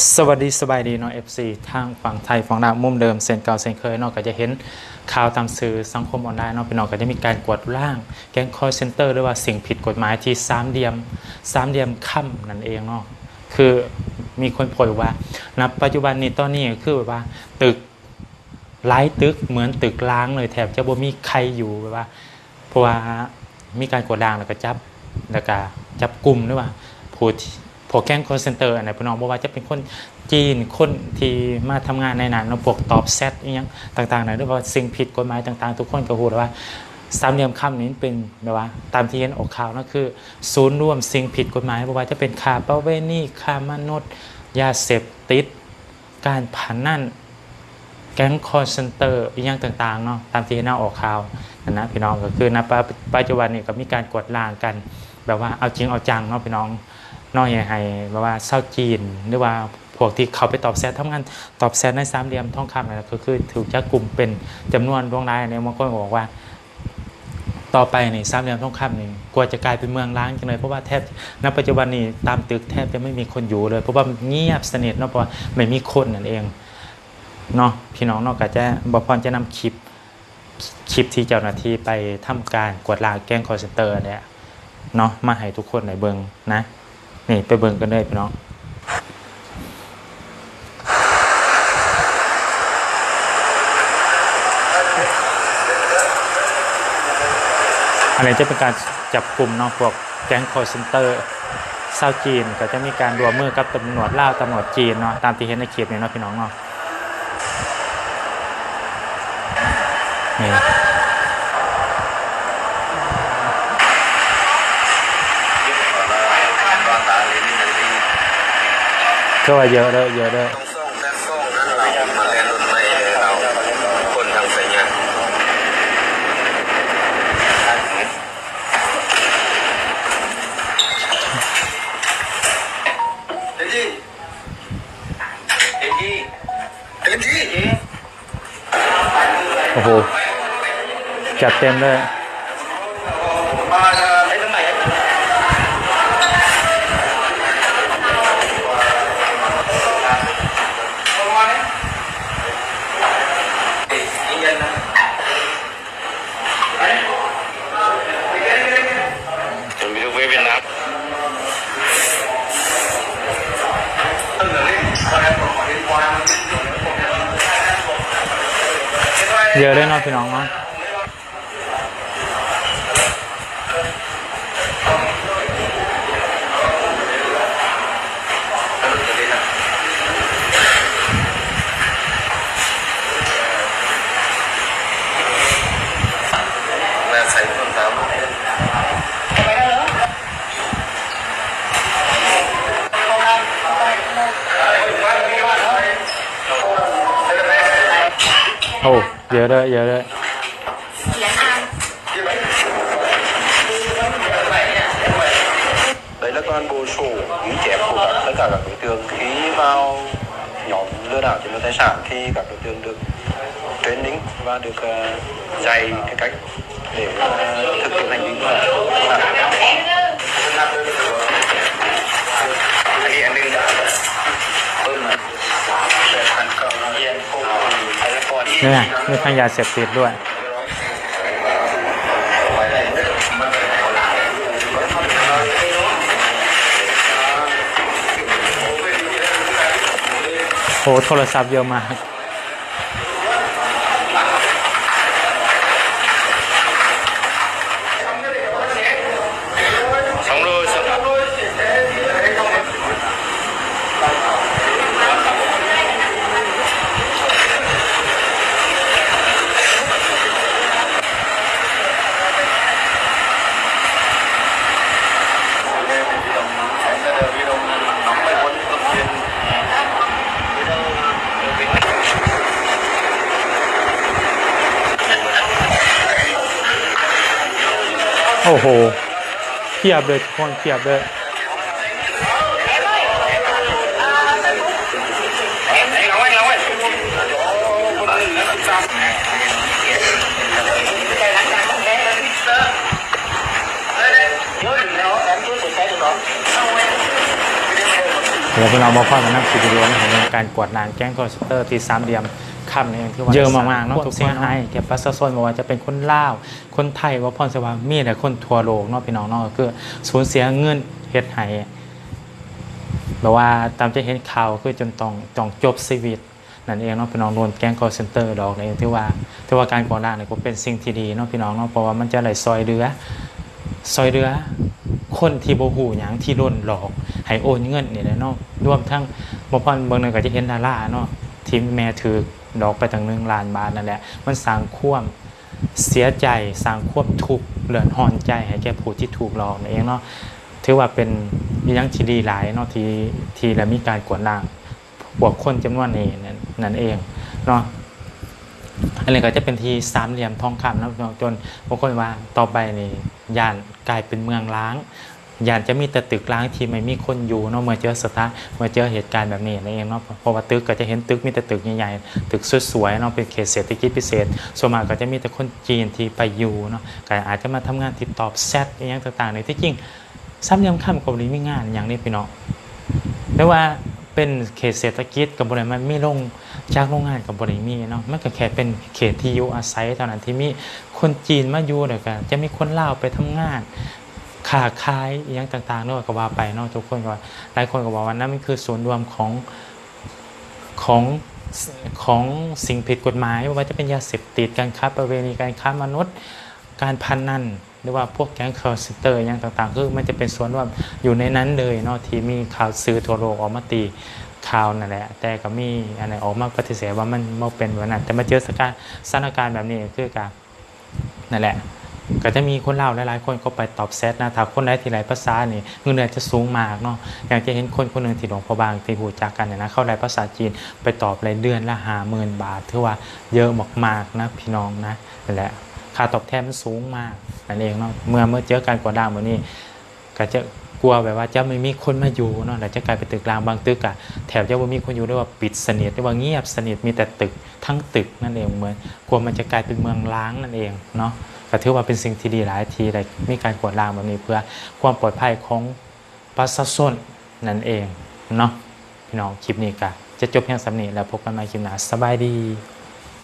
สวัสดีสบายดีน้องเนาะ FC ทางฝั่งไทยฝั่งดาวมุมเดิมเซนเก่าเซนเคยเนาะก็จะเห็นข่าวตามสื่อสังคมออนไลน์นาะพี่น้องก็จะมีการกวดล่าง แก๊งคอร์เซนเตอร์หรือว่าสิ่งผิดกฎหมายที่สามเหลี่ยมสามเหลี่ยมค่ำนั่นเองเนาะคือมีคนโพยว่าณปัจจุบันนี้ตอนนี้คือแบบว่า ตึกหลายตึกเหมือนตึกล้างเลยแถบจะบ่มีใครอยู่แบบว่าเพราะว่ามีการกดด่างแล้วก็จับแล้วก็จับกลุ่มหรือว่าผู้ที่ พวกแก๊งคอร์เซนเตอร์อันไหนพี่น้องบอกว่าจะเป็นคนจีนคนที่มาทำงานในนั้นเนาพวกตอบแซดอหยังต่างๆนะหรือว่าสิ่งผิดกฎหมายต่างๆ ทุกคนก็พูดว่าสามเหลี่ยมคำนี้เป็นแบบว่า ตามที่เห็นออกข่าวนั่นคือ ศูนย์รวมสิ่งผิดกฎหมายบอกว่าจะเป็นค่าประเวณีค่ามนุษย์ยาเสพติด การพนันแก๊งคอร์เซนเตอร์อีกอย่างต่างๆเนาะตามที่น่าออกข่าวนะนะพี่น้องก็คือณปัจจุบันนี่ก็มีการกดล้างกัน แบบว่าเอาจริงเอาจังเนาะพี่น้อง น้อยใหญ่ให้แบบว่าเศร้าวจีนหรือว่าพวกที่เขาไปตอบแซดทำงานตอบแซดในสามเหลี่ยมทองคำนั่นแหละก็คือถูกจับกลุ่มเป็นจำนวนดวงรายเนี่ยบางคนก็บอกว่า ต่อไปนี่สามเหลี่ยมทองคำนี่กลัวจะกลายเป็นเมืองร้างจังเลยเพราะว่าแทบณปัจจุบันนี้ตามตึกแทบจะไม่มีคนอยู่เลย เพราะว่าเงียบสนิทเนาะเพราะว่าไม่มีคนนั่นเองเนาะพี่น้องเนาะก็จะบอพรจะนำคลิปคลิปที่เจ้าหน้าที่ไปทำการกวดล้างแก๊งคอร์เซนเตอร์เนี่ยเนาะมาให้ทุกคนในเบิงนะ นี่ไปเบิงกันเลยพี่น้องอันนี้จะเป็นการจับกลุ่มนาะพวกแก๊งคอร์เซนเตอร์ชาวจีนก็จะมีการรวมมือกับตำรวจล่าวตำรวจจีนเนาะตามที่เห็นในคลิปนี้เนาะพี่น้องเนาะนี่ ก็ว่าเยอะเลยเยอะเลยต้องส่งแซ่ส่งนั่นเเยอะเลยเนาะพี่น้องเนาะ Ồ, oh, đây, về đây. Đấy là toàn bồ sổ những chém của tất cả các đối tượng khi vào nhóm lừa đảo chiếm đoạt tài sản thì các đối tượng được training và được uh, dạy cái cách để uh, thực hiện hành vi của mình. นี่ยเรื่องยาเสพติดด้วยโหโทรศัพท์เยอะมาก โอ้โหเพียบเลยทุกคนเพียบเลย ดี๋ยวพี่น้องบอกพ่อมานั่งคิดดูนะเห็นการกวาดนานแก๊งคอร์เซนเตอร์ที่สามเหลี่ยมค่ำนี่เองที่ว่าเยอะมากๆเนาะทุกเสียหายแก่ประชาชนบอกว่าจะเป็นคนลาว คนไทยว่าพ่อสว่ามีแต่คนทั่วโลกเนาะพี่น้องเนาะก็คือสูญเสียเงินเฮ็ดให้แบบว่าตามจะเห็นข่าวคือจนต้องต้องจบชีวิตนั่นเองเนาะพี่น้องโดนแก๊งคอร์เซนเตอร์ดอกนี่ที่ว่าที่ว่าการก่อร่างเนี่ยก็เป็นสิ่งที่ดีเนาะพี่น้องเนาะเพราะว่ามันจะไหลซอยเรือซอยเรือ คนที่บ่หูหยังที่โดนหลอกให้โอนเงินนี่แหละเนาะรวมทั้งบ่พอนเบิ่งหนึงก็จะเห็นดาราเนาะที่แม่ถือดอกไปตั้ง1ล้านบาทนั่นแหละ มันสร้างความเสียใจสร้างความทุกข์เลือนหอนใจให้แก่ผู้ที่ถูกหลอกนั่นเองเนาะถือว่าเป็นมียังที่ดีหลายเนาะที่ที่และมีการกวดล้างพวกคนจำนวนนี้นั่นเองเนาะอันนี้ก็จะเป็นที่สามเหลี่ยมทองคำนะจนบางคนว่าต่อไปนี่ย่านกลายเป็นเมืองล้าง ยานจะมีแต่ตึกล้างที่ไม่มีคนอยู่เนาะเมื่อเจอสถานเมื่อเจอเหตุการณ์แบบนี้นั่นเองเนาะเพราะว่าตึกก็จะเห็นตึกมีแต่ตึกใหญ่ๆตึกสวยๆเนาะเป็นเขตเศรษฐกิจพิเศษ ส่วนมากก็จะมีแต่คนจีนที่ไปอยู่เนาะก็อาจจะมาทำงานติดต่อแซดอย่างต่างๆในที่จริงสามเหลี่ยมค่ำกับนี้มีงานอย่างนี้พี่น้องไม่ว่าเป็นเขตเศรษฐกิจกับบริมันมีลงจากโรงงานกับบริมีเนาะมันก็แค่เป็นเขตที่อยู่อาศัยเท่านั้นที่มีคนจีนมาอยู่เดี๋ยวกันจะมีคนลาวไปทำงาน ค้าขายอย่างต่างๆนาะก็ว่าไปเนาะทุกคนก็หลายคนก็บอกว่านั่นมันคือส่วนรวมของของของสิ่งผิดกฎหมายว่าจะเป็นยาเสพติดการค้าประเวณีการค้ามนุษย์ การพันนันหรือว่าพวกแก๊งคอร์เซนเตอร์อย่างต่างๆ คือมันจะเป็นส่วนรวมอยู่ในนั้นเลยเนาะที่มีข่าวซื้อทั่วโลกออกมาตีข่าวนั่นแหละแต่ก็มีอะไรออกมาปฏิเสธว่ามันไม่เป็นแบบนั้นแต่มาเจอสถานการณ์แบบนี้คือการนั่นแหละ ก็จะมีคนเล่าหลายๆ คนก็ไปตอบแซดนะถ้าคนได้ทีไรภาษานี่เงินเดือนจะสูงมากเนาะอย่างจะเห็นคนคนหนึ่งที่หลวงพอบางที่หูจักกันเนี่ยนะเข้าได้ภาษาจีนไปตอบรายเดือนละหาหมื่นบาทถือว่าเยอะมากๆนะพี่น้องนะนั่นแหละค่าตอบแทนมันสูงมากนั่นเองเนาะเมื่อเมื่อเจอการกดดันเหมือนนี้ก็จะกลัวแบบว่าจะไม่มีคนมาอยู่เนาะแล้วจะกลายเป็นตึกรางบางตึกอะแถวจะว่ามีคนอยู่เรียกว่าปิดสนิทเรียกว่าเงียบสนิทมีแต่ตึกทั้งตึกนั่นเองเหมือนกลัวมันจะกลายเป็นเมืองล้างนั่นเองเนาะ ก็ถือว่าเป็นสิ่งที่ดีหลายทีเลยมีการกดล้างแบบนี้เพื่อความปลอดภัยของประชาชนนั่นเองเนาะพี่น้องคลิปนี้ก็จะจบเพียงสำนีแล้วพบกันใหม่คลิปหน้าสบายดี